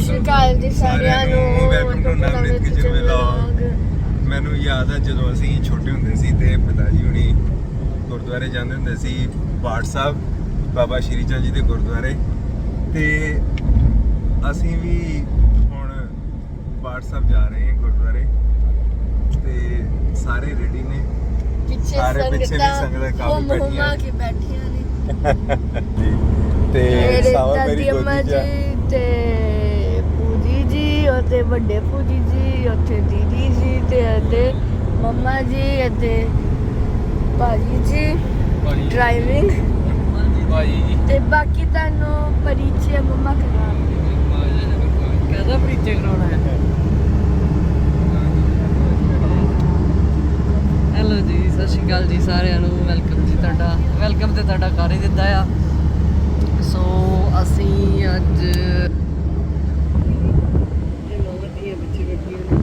ਸ਼੍ਰੀ ਅਕਾਲ ਜੀ ਸਾਰਿਆਂ ਨੂੰ welcome to Navneet kitchen vlog ਮੈਨੂੰ ਯਾਦ ਆ ਜਦੋਂ ਅਸੀਂ ਛੋਟੇ ਹੁੰਦੇ ਸੀ ਤੇ ਪਿਤਾ ਜੀ ਹੁਣੀ ਗੁਰਦੁਆਰੇ ਜਾਂਦੇ ਹੁੰਦੇ ਸੀ ਬਾੜ ਸਾਹਿਬ ਬਾਬਾ ਸ਼੍ਰੀ ਚੰਦ ਜੀ ਦੇ ਗੁਰਦੁਆਰੇ। ਤੇ ਅਸੀਂ ਵੀ ਹੁਣ ਬਾੜ ਸਾਹਿਬ ਜਾ ਰਹੇ ਹਾਂ ਗੁਰਦੁਆਰੇ। ਤੇ ਸਾਰੇ ਰੈਡੀ ਨੇ। ਪਿੱਛੇ ਸਾਰੇ ਪਿੱਛੇ ਵੀ ਸੰਗਤਾਂ ਕਾਫੀ ਬੈਠੀਆਂ। ਕੇ ਬੈਠੀਆਂ ਨੇ। ਤੇ ਸਾਵਾ ਮੇਰੀ ਗੋਦੀ ਚ ਤੇ ਅਤੇ ਵੱਡੇ ਪੂਜੀ ਜੀ ਉੱਥੇ ਦੀਦੀ ਜੀ ਤੇ ਅਤੇ ਮੰਮਾ ਜੀ ਅਤੇ ਭਾਜੀ ਜੀ ਡਰਾਈਵਿੰਗ ਤੇ ਬਾਕੀ ਤੁਹਾਨੂੰ ਪਰਿਚੈ ਮੰਮਾ ਕਰਾ ਕਹਦਾ ਪਰੀਚੇ ਕਰਾਉਣਾ ਹੈ। ਹੈਲੋ ਜੀ ਸਤਿ ਸ਼੍ਰੀ ਅਕਾਲ ਜੀ ਸਾਰਿਆਂ ਨੂੰ। ਵੈਲਕਮ ਜੀ ਤੁਹਾਡਾ ਵੈਲਕਮ ਤੇ ਤੁਹਾਡਾ ਕਰ ਹੀ ਦਿੱਤਾ ਆ। ਸੋ ਅਸੀਂ ਅੱਜ ਇਹ ਮੋਹਤੀ ਪਿੱਛੇ ਬੈਠੀਆਂ ਨੇ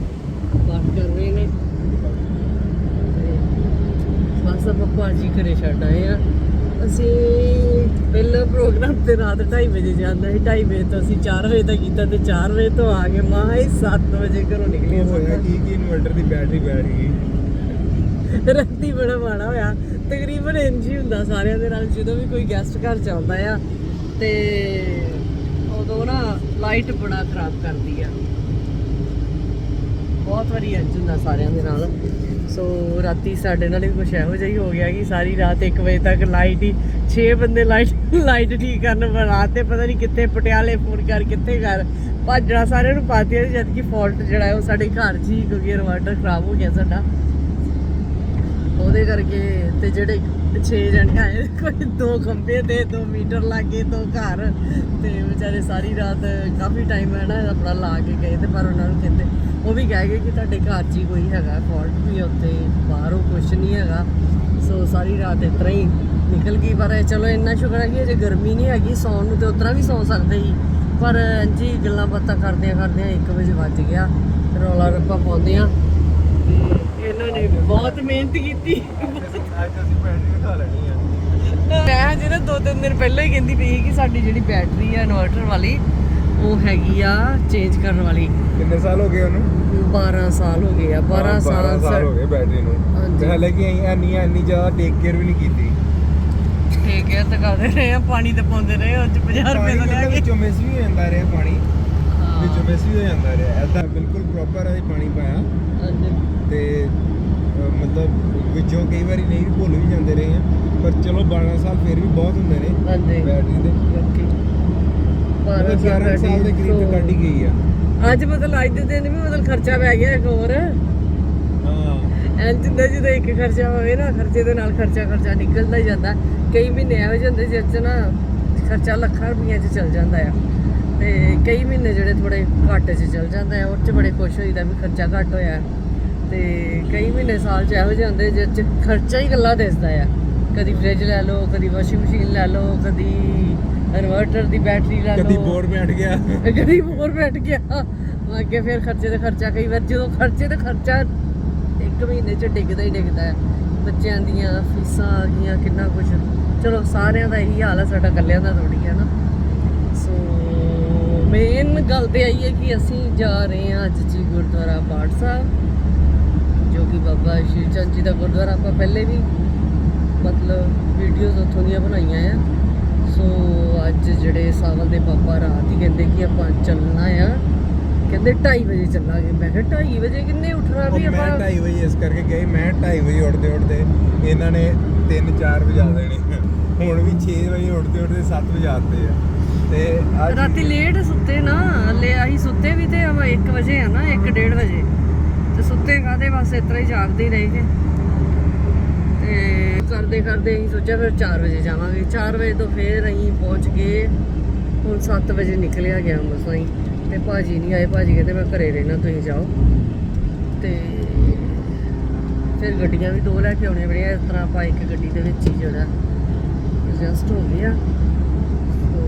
ਬਾਤ ਕਰ ਰਹੇ ਨੇ ਤੇ ਬਸ ਆਪਾਂ ਭਾਜੀ ਘਰੇ ਛੱਡ ਆਏ ਆ। ਅਸੀਂ ਪਹਿਲਾ ਪ੍ਰੋਗਰਾਮ ਤੇ ਰਾਤ 2:30 ਵਜੇ ਜਾਂਦਾ ਸੀ। 2:30 ਵਜੇ ਤੋਂ ਅਸੀਂ 4 ਵਜੇ ਤੱਕ ਕੀਤਾ ਤੇ 4 ਵਜੇ ਤੋਂ ਆ ਕੇ ਮਾਂ ਹੀ 7 ਵਜੇ ਘਰੋਂ ਨਿਕਲੇ ਹੋਇਆ ਕੀ ਕੀ ਇਨਵਰਟਰ ਦੀ ਬੈਟਰੀ ਬੈਠ ਗਈ। ਰਾਤੀ ਬੜਾ ਮਾੜਾ ਹੋਇਆ। ਤਕਰੀਬਨ ਇੰਜ ਹੀ ਹੁੰਦਾ ਸਾਰਿਆਂ ਦੇ ਨਾਲ ਜਦੋਂ ਵੀ ਕੋਈ ਗੈਸਟ ਘਰ ਚ ਆਉਂਦਾ ਆ ਤੇ ਉਦੋਂ ਨਾ ਲਾਈਟ ਬੜਾ ਖਰਾਬ ਕਰਦੀ ਆ। ਬਹੁਤ ਵਾਰੀ ਇੰਜ ਹੁੰਦਾ ਸਾਰਿਆਂ ਦੇ ਨਾਲ। ਸੋ ਰਾਤੀ ਸਾਡੇ ਨਾਲ ਵੀ ਕੁਝ ਇਹੋ ਜਿਹਾ ਹੀ ਹੋ ਗਿਆ ਕਿ ਸਾਰੀ ਰਾਤ 1 ਵਜੇ ਤੱਕ ਲਾਈਟ ਹੀ 6 ਬੰਦੇ ਲਾਈਟ ਲਾਈਟ ਠੀਕ ਕਰਨ ਰਾਤ ਤੇ ਪਤਾ ਨਹੀਂ ਕਿੱਥੇ ਪਟਿਆਲੇ ਫੋਨ ਕਰ, ਕਿੱਥੇ ਕਰ, ਭੱਜਣਾ ਸਾਰਿਆਂ ਨੂੰ ਪਾਤੀ ਜਦ ਕਿ ਫਾਲਟ ਜਿਹੜਾ ਹੈ ਉਹ ਸਾਡੇ ਘਰ 'ਚ ਹੀ, ਕਿਉਂਕਿ ਇਨਵਰਟਰ ਖਰਾਬ ਹੋ ਗਿਆ ਸਾਡਾ। ਉਹਦੇ ਕਰਕੇ ਤੇ ਜਿਹੜੇ 6 ਜਣੇ ਆਏ ਕੋਈ ਦੋ ਖੰਭੇ ਤੇ, ਦੋ ਮੀਟਰ ਲਾਗੇ, ਦੋ ਘਰ, ਤੇ ਵਿਚਾਰੇ ਸਾਰੀ ਰਾਤ ਕਾਫੀ ਟਾਈਮ ਹੈ ਨਾ ਆਪਣਾ ਲਾ ਕੇ ਗਏ ਤੇ ਪਰ ਉਹਨਾਂ ਨੂੰ ਕਹਿੰਦੇ ਉਹ ਵੀ ਕਹਿ ਗਏ ਕਿ ਤੁਹਾਡੇ ਘਰ 'ਚ ਹੀ ਕੋਈ ਹੈਗਾ ਫਾਲਟ ਵੀ ਆ ਉੱਥੇ, ਬਾਹਰੋਂ ਕੁਝ ਨਹੀਂ ਹੈਗਾ। ਸੋ ਸਾਰੀ ਰਾਤ ਇਸ ਤਰ੍ਹਾਂ ਹੀ ਨਿਕਲ ਗਈ, ਪਰ ਚਲੋ ਇੰਨਾ ਸ਼ੁਕਰ ਹੈ ਕਿ ਅਜੇ ਗਰਮੀ ਨਹੀਂ ਹੈਗੀ, ਸੌਣ ਨੂੰ ਤੇ ਉਤਰਾ ਵੀ ਸੌ ਸਕਦੇ ਸੀ। ਪਰ ਜੀ ਗੱਲਾਂ ਬਾਤਾਂ ਕਰਦਿਆਂ ਕਰਦਿਆਂ 1 ਵਜੇ ਵੱਜ ਗਿਆ ਰੌਲਾ ਰੱਪਾ ਪਾਉਂਦੇ ਆ ਤੇ ਇਹਨਾਂ ਨੇ ਬਹੁਤ ਮਿਹਨਤ ਕੀਤੀ। ਅੱਜ ਅਸੀਂ ਬੈਟਰੀ ਦਿਖਾ ਲੈਣੀ ਆ ਮੈਂ ਜਿਹੜਾ ਦੋ ਤਿੰਨ ਦਿਨ ਪਹਿਲਾਂ ਹੀ ਕਹਿੰਦੀ ਪਈ ਸੀ ਕਿ ਸਾਡੀ ਜਿਹੜੀ ਬੈਟਰੀ ਆ ਇਨਵਰਟਰ ਵਾਲੀ ਉਹ ਹੈਗੀ ਆ ਚੇਂਜ ਕਰਨ ਵਾਲੀ। ਕਿੰਨੇ ਸਾਲ ਹੋ ਗਏ ਉਹਨੂੰ? 12 ਸਾਲ ਹੋ ਗਏ ਆ 12 ਸਾਲ ਸਾਲ ਹੋ ਗਏ ਬੈਟਰੀ ਨੂੰ। ਹਾਂਜੀ। ਤੇ ਹਾਲੇ ਕਿ ਅਸੀਂ ਇੰਨੀ ਇੰਨੀ ਜ਼ਿਆਦਾ ਟੇਕ ਕੇਅਰ ਵੀ ਨਹੀਂ ਕੀਤੀ। ਠੀਕ ਹੈ ਤਕਾਦੇ ਰਹੇ ਆ ਪਾਣੀ ਤੇ ਪਾਉਂਦੇ ਰਹੇ ਉਹ 'ਚ 50 ਰੁਪਏ ਦਾ ਮਤਲਬ ਕੇ। ਵਿੱਚੋਂ ਮਿਸ ਵੀ ਹੋ ਜਾਂਦਾ ਰਿਹਾ ਪਾਣੀ। ਵਿੱਚੋਂ ਮਿਸ ਵੀ ਹੋ ਜਾਂਦਾ ਰਿਹਾ। ਐਦਾਂ ਬਿਲਕੁਲ ਪ੍ਰੋਪਰ ਅਸੀਂ ਪਾਣੀ ਪਾਇਆ। ਤੇ ਅਹ, ਮਤਲਬ ਵਿੱਚੋਂ ਕਈ ਵਾਰੀ ਨਹੀਂ ਵੀ ਭੁੱਲ ਵੀ ਜਾਂਦੇ ਰਹੇ ਆ। ਪਰ ਚਲੋ 12 ਸਾਲ ਫਿਰ ਵੀ ਬਹੁਤ ਹੁੰਦੇ ਨੇ ਹਾਂਜੀ। ਬੈਟਰੀ ਦੇ। 12 ਮਤਲਬ 11 ਸਾਲ ਦੇ ਕਰੀਬ ਤੇ ਕੱਢ ਹੀ ਗਈ ਆ। ਅੱਜ ਮਤਲਬ ਅੱਜ ਦੇ ਦਿਨ ਵੀ ਮਤਲਬ ਖਰਚਾ ਪੈ ਗਿਆ ਇੱਕ ਹੋਰ। ਹਾਂ। ਐਂ ਜਿੰਦਾ ਜਦੋਂ ਇੱਕ ਖਰਚਾ ਹੋਵੇ ਨਾ ਖਰਚੇ ਦੇ ਨਾਲ ਖਰਚਾ ਖਰਚਾ ਨਿਕਲਦਾ ਹੀ ਜਾਂਦਾ। ਕਈ ਮਹੀਨੇ ਇਹੋ ਜਿਹੇ ਹੁੰਦੇ ਜਿਸ 'ਚ ਨਾ ਖਰਚਾ ਲੱਖਾਂ ਰੁਪਈਆ 'ਚ ਚੱਲ ਜਾਂਦਾ ਆ। ਤੇ ਕਈ ਮਹੀਨੇ ਜਿਹੜੇ ਥੋੜੇ ਘੱਟ 'ਚ ਚੱਲ ਜਾਂਦਾ ਆ ਉਹ 'ਚ ਬੜੇ ਖੁਸ਼ ਹੋਈਦਾ ਵੀ ਖਰਚਾ ਘੱਟ ਹੋਇਆ। ਤੇ ਕਈ ਮਹੀਨੇ ਸਾਲ 'ਚ ਇਹੋ ਜਿਹੇ ਹੁੰਦੇ ਜਿਸ 'ਚ ਖਰਚਾ ਹੀ ਇਕੱਲਾ ਦਿਸਦਾ ਆ। ਕਦੀ ਫ੍ਰਿਜ ਲੈ ਲਓ ਕਦੀ ਵਾਸ਼ਿੰਗ ਮਸ਼ੀਨ ਲੈ ਲਓ ਕਦੀ ਇਨਵਰਟਰ ਦੀ ਬੈਟਰੀ ਲੈ ਲਓ। ਕਦੀ ਬੋਰ ਬੈਠ ਗਿਆ। ਕਦੀ ਹੋਰ ਬੈਠ ਗਿਆ। ਅੱਗੇ ਫਿਰ ਖਰਚੇ ਤੇ ਖਰਚਾ ਕਈ ਵਾਰ ਜਦੋਂ ਖਰਚੇ ਤੇ ਖਰਚਾ ਇੱਕ ਮਹੀਨੇ ਚ ਡਿੱਗਦਾ ਹੀ ਡਿੱਗਦਾ ਹੈ। ਬੱਚਿਆਂ ਦੀਆਂ ਫੀਸਾਂ ਆ ਗਈਆਂ ਕਿੰਨਾ ਕੁਝ ਚਲੋ ਸਾਰਿਆਂ ਦਾ ਇਹੀ ਹਾਲ ਹੈ ਸਾਡਾ ਇਕੱਲਿਆਂ ਦਾ ਥੋੜੀ ਹੈ ਨਾ। ਸੋ ਮੇਨ ਗੱਲ ਤੇ ਆਈ ਹੈ ਕਿ ਅਸੀਂ ਜਾ ਰਹੇ ਹਾਂ ਅੱਜ ਜੀ ਗੁਰਦੁਆਰਾ ਬਾੜ ਸਾਹਿਬ ਜੋ ਕਿ ਬਾਬਾ ਸ਼੍ਰੀ ਚੰਦ ਜੀ ਦਾ ਗੁਰਦੁਆਰਾ। ਆਪਾਂ ਪਹਿਲੇ ਵੀ ਮਤਲਬ ਵੀਡੀਓਜ਼ ਉੱਥੋਂ ਦੀਆਂ ਬਣਾਈਆਂ ਆ। ਸੋ ਅੱਜ ਜਿਹੜੇ ਸਾਵਲ ਦੇ ਪਾਪਾ ਰਾਤ ਹੀ ਕਹਿੰਦੇ ਕਿ ਆਪਾਂ ਚੱਲਣਾ ਆ। ਕਹਿੰਦੇ 2:30 ਵਜੇ ਚੱਲਾਂਗੇ। ਮੈਂ ਕਿਹਾ 2:30 ਵਜੇ ਕਿੰਨੇ ਉੱਠਣਾ ਵੀ ਮੈਂ ਆਪਾਂ? 2:30 ਵਜੇ ਇਸ ਕਰਕੇ ਗਈ। ਮੈਂ 2:30 ਵਜੇ ਉੱਠਦੇ ਉੱਠਦੇ ਇਹਨਾਂ ਨੇ 3-4 ਵਜਾ ਦੇਣੇ। ਹੁਣ ਵੀ 6 ਵਜੇ ਉੱਠਦੇ ਉੱਠਦੇ 7 ਵਜਾਤੇ ਆ। ਤੇ ਅੱਜ ਰਾਤੀ ਲੇਟ ਸੁੱਤੇ ਨਾ। ਹਲੇ ਅਸੀਂ ਸੁੱਤੇ ਵੀ ਤੇ 1 ਵਜੇ ਆ ਨਾ 1:30 ਵਜੇ। ਤੇ ਸੁੱਤੇ ਕਾਦੇ ਬਸ ਇਸ ਤਰ੍ਹਾਂ ਹੀ ਜਾਗਦੇ ਹੀ ਰਹੇ ਤੇ ਕਰਦੇ ਕਰਦੇ ਅਸੀਂ ਸੋਚਿਆ ਫਿਰ 4 ਵਜੇ ਜਾਵਾਂਗੇ। 4 ਵਜੇ ਤੋਂ ਫਿਰ ਅਸੀਂ ਪਹੁੰਚ ਗਏ। ਹੁਣ 7 ਵਜੇ ਨਿਕਲਿਆ ਗਿਆ ਮਸਾਂ ਹੀ। ਤੇ ਭਾਜੀ ਨਹੀਂ ਆਏ। ਭਾਜੀ ਕਹਿੰਦੇ ਮੈਂ ਘਰੇ ਰਹਿਣਾ, ਤੁਸੀਂ ਜਾਓ। ਤੇ ਫਿਰ ਗੱਡੀਆਂ ਵੀ ਦੋ ਲੈ ਕੇ ਆਉਣੀਆਂ ਬੜੀਆਂ ਇਸ ਤਰ੍ਹਾਂ ਆਪਾਂ ਇੱਕ ਗੱਡੀ ਦੇ ਵਿੱਚ ਹੀ ਜਿਹੜਾ ਐਡਜਸਟ ਹੋ ਗਿਆ। ਸੋ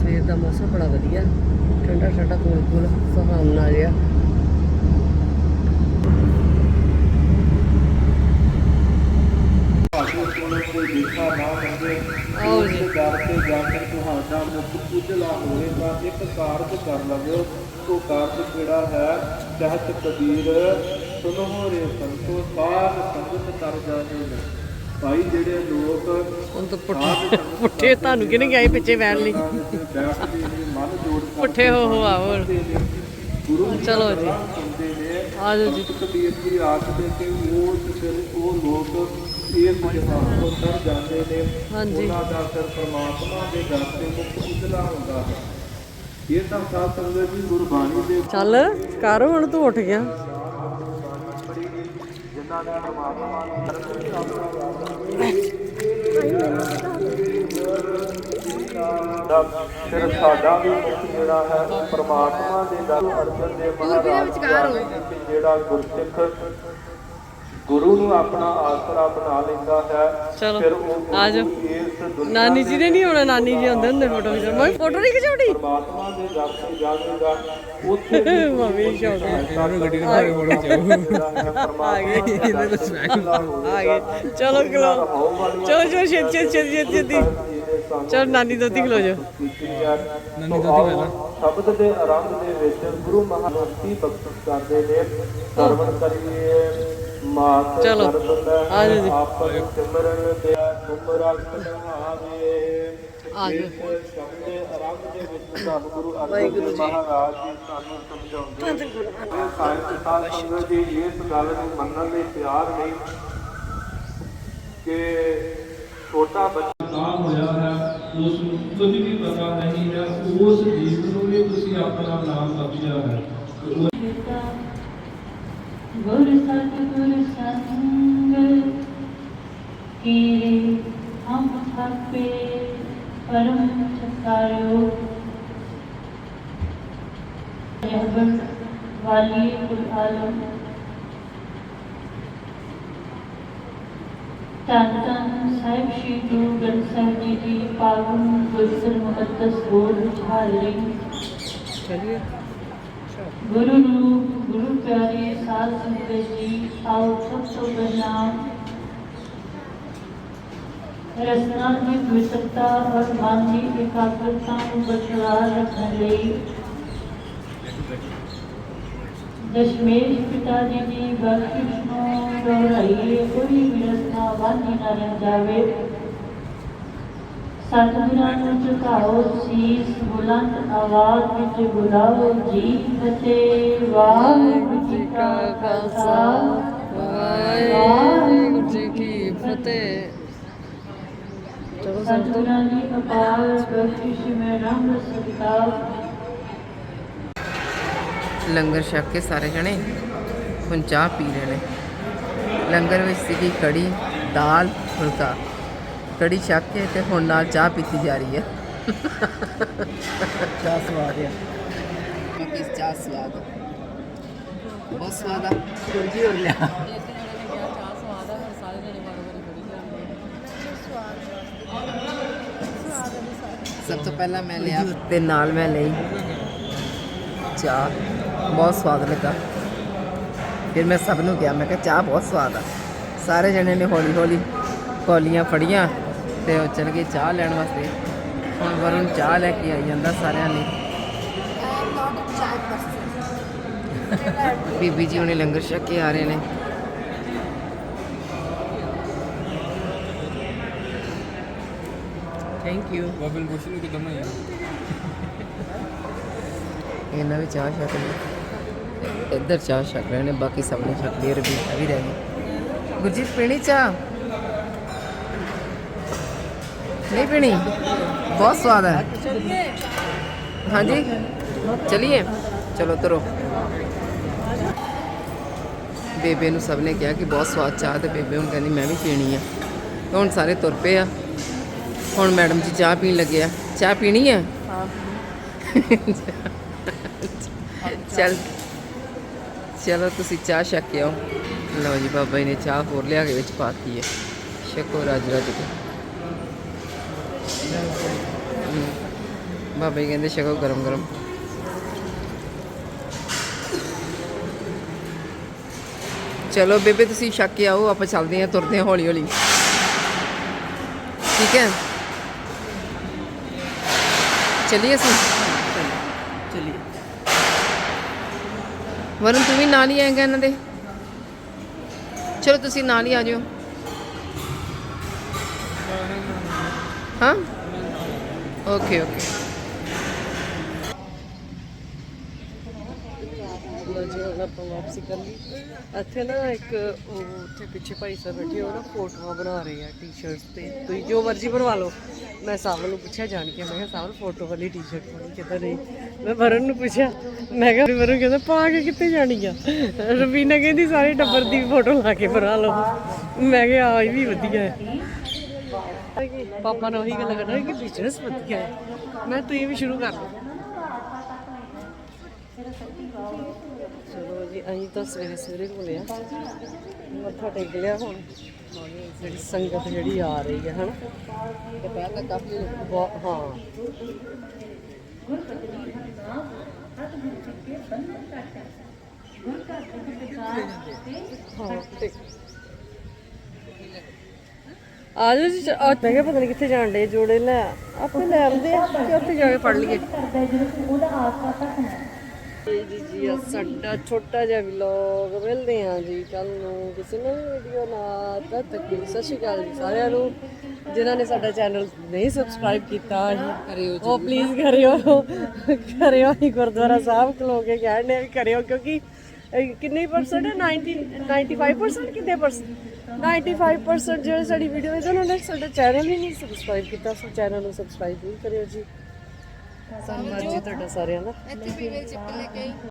ਸਵੇਰ ਦਾ ਮੌਸਮ ਬੜਾ ਵਧੀਆ। ਠੰਡਾ ਠੰਡਾ ਕੋਲ ਕੋਲ ਸੁਹਾਵਣਾ ਜਿਹਾ ਪਾਸਪੋਰਟ ਸੁਣ ਕੇ ਦੇਖਾ ਨਾ ਮੰਗੇ ਆਓ ਜੀ। ਉਸ ਦਰ ਤੇ ਜਾ ਕੇ ਤੁਹਾਡਾ ਮੁਖ ਉਜਲਾ ਹੋਵੇਗਾ ਇੱਕ ਕਾਰਜ ਕਰ ਲਵਿਓ ਉਹ ਕਾਰਜ ਕਿਹੜਾ ਹੈ? ਚਾਹਤ ਕਬੀਰ ਸੁਨੋ ਰੇ ਸੰਤੋ ਸਾਧ ਸੰਗਤ ਕਰ ਜਾਣੇ ਨੇ ਭਾਈ ਜਿਹੜੇ ਲੋਕ ਹੁਣ ਤਾਂ ਪੁੱਠੇ ਪੁੱਠੇ ਤੁਹਾਨੂੰ ਕਿਹਨੇ ਗਏ ਪਿੱਛੇ ਬੈਠ ਲਈ? ਬੈਠਦੇ ਨੇ ਮਨ ਜੋੜ ਕੇ ਪੁੱਠੇ ਹੋ ਹੋ। ਗੁਰੂ ਚਲੋ ਜੀ। ਆ ਜਾਓ ਜੀ। ਕਬੀਰ ਜੀ ਆਖਦੇ ਕਿ ਉਹ ਫਿਰ ਉਹ ਲੋਕ ਇਸ ਜਹਾਨ ਤੋਂ ਤਰ ਜਾਂਦੇ ਨੇ। ਉਹਨਾਂ ਦਾ ਫਿਰ ਪ੍ਰਮਾਤਮਾ ਦੇ ਦਰ ਤੇ ਮੁਖ ਉਜਲਾ ਹੁੰਦਾ ਹੈ। ਇਹ ਤਾਂ ਸਾਧ ਸੰਗਤ ਜੀ ਗੁਰਬਾਣੀ ਦੇ ਚੱਲ ਕਰ ਹੁਣ ਤੂੰ ਉੱਠ ਗਿਆ। ਜਿਨ੍ਹਾਂ ਨੇ ਪਰਮਾਤਮਾ ਨੂੰ ਫਿਰ ਸਾਡਾ ਵੀ ਮੁਖ ਜਿਹੜਾ ਹੈ ਪਰਮਾਤਮਾ ਦੇ ਦਰ ਅਰਜਨ ਦੇ ਮਹਾਰਾਜ ਜਿਹੜਾ ਗੁਰਸਿੱਖ ਗੁਰੂ ਨੂੰ ਆਪਣਾ ਆਸਰਾ ਬਣਾ ਲੈਂਦਾ ਹੈ। ਚਲੋ, ਫਿਰ ਉਹ ਆ ਜਾਓ। ਨਾਨੀ ਜੀ ਨੇ ਨਹੀਂ ਹੋਣਾ ਨਾਨੀ ਜੀ ਆਉਂਦੇ ਹੁੰਦੇ ਫੋਟੋ ਖਿਚਾਉਣ। ਮੈਂ ਫੋਟੋ ਨਹੀਂ ਖਿਚਾਉਣੀ? ਪਰਮਾਤਮਾ ਦੇ ਦਰ ਤੇ ਜਾਵੇਗਾ। ਉੱਥੇ ਵੀ ਮੰਮੀ ਸ਼ੌਕ ਇਹਨਾਂ ਗੱਡੀ ਦੇ ਬਾਰੇ ਬੋਲੋ ਆ ਗਏ। ਇਹਦੇ ਤਾਂ ਸਵੈਗ ਆ ਗਏ। ਚਲੋ ਖਲੋ ਚਲੋ ਚਲੋ। ਛੇਤੀ ਛੇਤੀ ਛੇਤੀ ਛੇਤੀ ਚਲੋ ਨਾਨੀ ਦੋਤੀ ਖਲੋ ਜਾ ਨੰਨੀ ਸ਼ਬਦ ਦੇ ਆਰੰਭ ਦੇ ਵਿੱਚ ਗੁਰੂ ਮਹਾਰਾਜ ਬਖਸ਼ਿਸ਼ ਕਰਦੇ ਨੇ। ਸਰਵਣ ਕਰੀਏ। ਚਲੋ, ਆ ਜਾਓ ਜੀ। ਆਪਨ ਸਿਮਰਨ ਦੇ ਤੁਮਰਾ ਕਢਾਵੇ ਆ ਜਾਓ। ਇਸ ਸ਼ਬਦ ਦੇ ਆਰੰਭ ਦੇ ਵਿੱਚ ਧੰਨ ਗੁਰੂ ਅਰਜਨ ਦੇਵ ਮਹਾਰਾਜ ਜੀ ਸਾਨੂੰ ਸਮਝਾਉਂਦੇ ਇਹ ਸਾਹਿਬ ਸਾਧ ਸੰਗਤ ਜੀ ਇਸ ਗੱਲ ਨੂੰ ਮੰਨਣ ਲਈ ਤਿਆਰ ਨਹੀਂ ਕਿ ਛੋਟਾ ਬੱਚਾ ਨਾਮ ਹੋਇਆ ਹੈ ਉਸ ਨੂੰ ਕੁਝ ਵੀ ਪਤਾ ਨਹੀਂ ਹੈ ਉਸ ਜੀਵ ਨੂੰ ਵੀ ਤੁਸੀਂ ਆਪਣਾ ਨਾਮ ਬਖਸ਼ਿਆ ਹੈ। ਤੇ ਉਹ ਗੁਰ ਸਤਿਗੁਰ ਸੰਗ ਕੀਰੇ ਹਮ ਥਪੇ ਪਰਮ ਚਕਾਰਿਓ ਰਹਿਬਰ ਵਾਲੀ ਕੁਲ ਆਲਮ ਧੰਨ ਧੰਨ ਸਾਹਿਬ ਸ਼੍ਰੀ ਗੁਰੂ ਗ੍ਰੰਥ ਸਾਹਿਬ ਜੀ ਦੀ ਪਾਵਨ ਗੁਰਸਰ ਮੁਕੱਦਸ ਗੋੜ ਵਿੱਚ ਹਾਜ਼ਰੀ ਚਲਿਏ ਗੁਰੂ ਰੂਪ ਗੁਰੂ ਪਿਆਰੇ ਸਾਧ ਸੰਗਤ ਜੀ, ਆਓ ਸਭ ਤੋਂ ਪਹਿਲਾਂ ਰਸਨਾ ਦੀ ਪਵਿੱਤਰਤਾ ਔਰ ਮਨ ਦੀ ਇਕਾਗਰਤਾ ਨੂੰ ਬਰਕਰਾਰ ਰੱਖਣ ਲਈ ਦਸ਼ਮੇਸ਼ ਪਿਤਾ ਜੀ ਦੀ ਬਖਸ਼ਿਸ਼ ਨੂੰ ਦੁਹਰਾਈਏ, ਕੋਈ ਵੀ ਰਸਨਾ ਵਾਂਝੀ ਨਾ ਰਹਿ ਜਾਵੇ ਸਤਿਗੁਰਾਂ ਨੂੰ ਝੁਕਾਓ ਸੀਸ ਬੁਲੰਦ ਆਵਾਜ਼ ਵਿੱਚ ਬੁਲਾਓ ਜੀ ਫਤਿਹ ਵਾਹਿਗੁਰੂ ਜੀ ਕਾ ਖਾਲਸਾ ਵਾਹਿਗੁਰੂ ਜੀ ਕੀ ਫਤਿਹ। ਸਤਿਗੁਰਾਂ ਦੀ ਅਪਾਰ ਬਖਸ਼ਿਸ਼ ਮੈਂ ਰੰਗ ਸਦਕਾ। ਲੰਗਰ ਛਕ ਕੇ ਸਾਰੇ ਜਣੇ ਹੁਣ ਚਾਹ ਪੀ ਰਹੇ ਨੇ। ਲੰਗਰ ਵਿੱਚ ਸੀਗੀ ਕੜੀ ਦਾਲ ਫੁਲਕਾ। ਕੜੀ ਛਕ ਕੇ ਤੇ ਹੁਣ ਨਾਲ ਚਾਹ ਪੀਤੀ ਜਾ ਰਹੀ ਹੈ। ਚਾਹ ਸਵਾਦ ਆ ਕਿਸ ਚਾਹ ਸਵਾਦ ਬਹੁਤ ਸਵਾਦ ਆ। ਕੁਲਜੀ ਹੋਰ ਲਿਆ। ਸਭ ਤੋਂ ਪਹਿਲਾਂ ਮੈਂ ਲਿਆ ਤੇ ਨਾਲ ਮੈਂ ਲਈ ਚਾਹ। ਬਹੁਤ ਸਵਾਦ ਲੱਗਾ। ਫਿਰ ਮੈਂ ਸਭ ਨੂੰ ਕਿਹਾ ਮੈਂ ਕਿਹਾ ਚਾਹ ਬਹੁਤ ਸਵਾਦ ਆ। ਸਾਰੇ ਜਣੇ ਨੇ ਹੌਲੀ ਹੌਲੀ ਕੌਲੀਆਂ ਫੜੀਆਂ। ਤੇ ਉਹ ਚਲ ਗਏ ਚਾਹ ਲੈਣ ਵਾਸਤੇ। ਹੁਣ ਵਰੁਣ ਚਾਹ ਲੈ ਕੇ ਆਈ ਜਾਂਦਾ ਸਾਰਿਆਂ ਲਈ ਬੀਬੀ ਜੀ ਹੁਣੇ ਲੰਗਰ ਛਕ ਕੇ ਆ ਰਹੇ ਨੇ। ਥੈਂਕ ਯੂ ਬਾਬਲ ਗੁਰਸ਼ਨ ਨੂੰ ਕਿਦਾਂ ਬਣਾਇਆ ਇਹਨਾਂ ਵੀ ਚਾਹ ਛਕ ਲਈ ਇੱਧਰ ਚਾਹ ਛਕ ਰਹੇ ਨੇ ਬਾਕੀ ਸਭ ਨੇ ਛਕ ਲਈ ਰਵੀ ਵੀ ਰਹਿ ਗਈ। ਗੁਰਜੀਤ ਪੀਣੀ ਚਾਹ? ਨਹੀਂ ਪੀਣੀ? ਬਹੁਤ ਸਵਾਦ ਹੈ। ਹਾਂਜੀ, ਚਲਿਏ। ਚਲੋ ਤਰੋ। ਬੇਬੇ ਨੂੰ ਸਭ ਨੇ ਕਿਹਾ ਕਿ ਬਹੁਤ ਸਵਾਦ ਚਾਹ ਤੇ ਬੇਬੇ ਹੁਣ ਕਹਿੰਦੀ, ਮੈਂ ਵੀ ਪੀਣੀ ਆ। ਹੁਣ ਸਾਰੇ ਤੁਰ ਪਏ ਆ। ਹੁਣ ਮੈਡਮ ਜੀ ਚਾਹ ਪੀਣ ਲੱਗੇ ਆ। ਚਾਹ ਪੀਣੀ ਆ? ਚਲ। ਚਲੋ ਤੁਸੀਂ ਚਾਹ ਛਕ ਕੇ ਆਓ। ਲਓ ਜੀ, ਬਾਬਾ ਜੀ ਨੇ ਚਾਹ ਹੋਰ ਲਿਆ ਕੇ ਵਿੱਚ ਪਾਤੀ ਹੈ। ਛਕੋ ਰਾਜ ਰਾਜ ਕੇ ਬਾਬਾ ਜੀ ਕਹਿੰਦੇ ਛਕੋ ਗਰਮ ਗਰਮ। ਚਲੋ ਬੇਬੇ ਤੁਸੀਂ ਛਕ ਕੇ ਆਓ ਆਪਾਂ ਚੱਲਦੇ ਹਾਂ ਤੁਰਦੇ ਹਾਂ ਹੌਲੀ ਹੌਲੀ। ਠੀਕ ਹੈ? ਚਲਿਏ ਅਸੀਂ? ਚਲਿਏ। ਵਰਨ ਤੂੰ ਵੀ ਨਾਲ ਹੀ ਆਏਗਾ ਇਹਨਾਂ ਦੇ? ਚਲੋ ਤੁਸੀਂ ਨਾਲ ਹੀ ਆ ਜਾਓ ਹਾਂ? ਓਕੇ ਓਕੇ ਜੀ, ਹੁਣ ਆਪਾਂ ਵਾਪਸੀ ਕਰ ਲਈ। ਇੱਥੇ ਨਾ ਇੱਕ ਉਹ ਉੱਥੇ ਪਿੱਛੇ ਭਾਈ ਸਾਹਿਬ ਬੈਠੇ, ਉਹ ਨਾ ਫੋਟੋਆਂ ਬਣਾ ਰਹੇ ਆ ਟੀ-ਸ਼ਰਟਸ ਤੇ। ਤੁਸੀਂ ਜੋ ਮਰਜ਼ੀ ਬਣਵਾ ਲਓ। ਮੈਂ ਸਾਵਲ ਨੂੰ ਪੁੱਛਿਆ ਜਾਣ ਕੇ, ਮੈਂ ਕਿਹਾ ਸਾਵਲ ਫੋਟੋ ਵਾਲੀ ਟੀ-ਸ਼ਰਟ ਪਾਉਣੀ, ਕਿੱਦਾਂ ਨਹੀਂ ਮੈਂ ਵਰਨ ਨੂੰ ਪੁੱਛਿਆ, ਮੈਂ ਕਿਹਾ ਵਰਨ ਕਹਿੰਦਾ, ਪਾ ਕੇ ਕਿੱਥੇ ਜਾਣੀ ਆ? ਰਵੀਨਾ ਕਹਿੰਦੀ, ਸਾਰੇ ਟੱਬਰ ਦੀ ਫੋਟੋ ਲਾ ਕੇ ਬਣਾ ਲਓ। ਮੈਂ ਕਿਹਾ ਆ ਇਹ ਵੀ ਵਧੀਆ ਹੈ। ਪਾਪਾ ਨੇ ਉਹੀ ਗੱਲ ਕਰਨਾ। ਕਿ ਬਿਜ਼ਨਸ ਵਧੀਆ ਹੈ। ਮੈਂ ਤੁਸੀਂ ਵੀ ਸ਼ੁਰੂ ਕਰ ਲਓ। ਚਲੋ ਜੀ, ਅਸੀਂ ਤਾਂ ਸਵੇਰੇ ਸਵੇਰੇ ਘੁੰਮੇ ਮੱਥਾ ਟੇਕ ਲਿਆ ਹੁਣ। ਜਿਹੜੀ ਸੰਗਤ ਜਿਹੜੀ ਆ ਰਹੀ ਹੈ, ਹਨਾ? ਦੁਪਹਿਰ ਤੱਕ ਕਾਫੀ ਬਹੁਤ ਹਾਂ। ਹਾਂ, ਤੇ ਆ ਜਾਓ ਜੀ ਆ ਮੈਂ ਕਿਹਾ ਪਤਾ ਨਹੀਂ ਕਿੱਥੇ ਜਾਣ ਡੇ ਜੋੜੇ ਲੈ ਆਪੇ ਲੈ ਆਉਂਦੇ ਆ ਕਿ ਉੱਥੇ ਜਾ ਕੇ ਪੜ ਲਈਏ। ਜੀ ਜੀ ਜੀ ਆਹ ਸਾਡਾ ਛੋਟਾ ਜਿਹਾ ਵਲੌਗ ਮਿਲਦੇ ਹਾਂ ਜੀ ਕੱਲ ਨੂੰ ਕਿਸੇ ਨਵੀਂ ਵੀਡੀਓ ਨਾਲ। ਤਦ ਤੱਕ ਲਈ ਸਤਿ ਸ਼੍ਰੀ ਅਕਾਲ ਜੀ ਸਾਰਿਆਂ ਨੂੰ। ਜਿਨ੍ਹਾਂ ਨੇ ਸਾਡਾ ਚੈਨਲ ਨਹੀਂ ਸਬਸਕ੍ਰਾਈਬ ਕੀਤਾ ਹੈ ਕਰਿਓ ਜੀ। ਉਹ ਪਲੀਜ਼ ਕਰਿਓ ਕਰਿਓ ਹੀ ਗੁਰਦੁਆਰਾ ਸਾਹਿਬ ਖਲੋ ਕੇ ਕਹਿਣੇ ਵੀ ਕਰਿਓ ਕਿਉਂਕਿ ਅਹ, ਕਿੰਨੇ ਪਰਸੈਂਟ ਹੈ 90 95% ਕਿੰਨੇ ਪਰਸੈਂਟ 95% ਜਿਹੜੇ ਸਾਡੀ ਵੀਡੀਓ ਵੇਖਦੇ ਉਹਨਾਂ ਨੇ ਸਾਡਾ ਚੈਨਲ ਹੀ ਨਹੀਂ ਸਬਸਕ੍ਰਾਈਬ ਕੀਤਾ, ਸੋ ਚੈਨਲ ਨੂੰ ਸਬਸਕ੍ਰਾਈਬ ਜ਼ਰੂਰ ਕਰਿਓ ਜੀ। ਧੰਨਵਾਦ ਜੀ ਤੁਹਾਡਾ ਸਾਰਿਆਂ ਦਾ।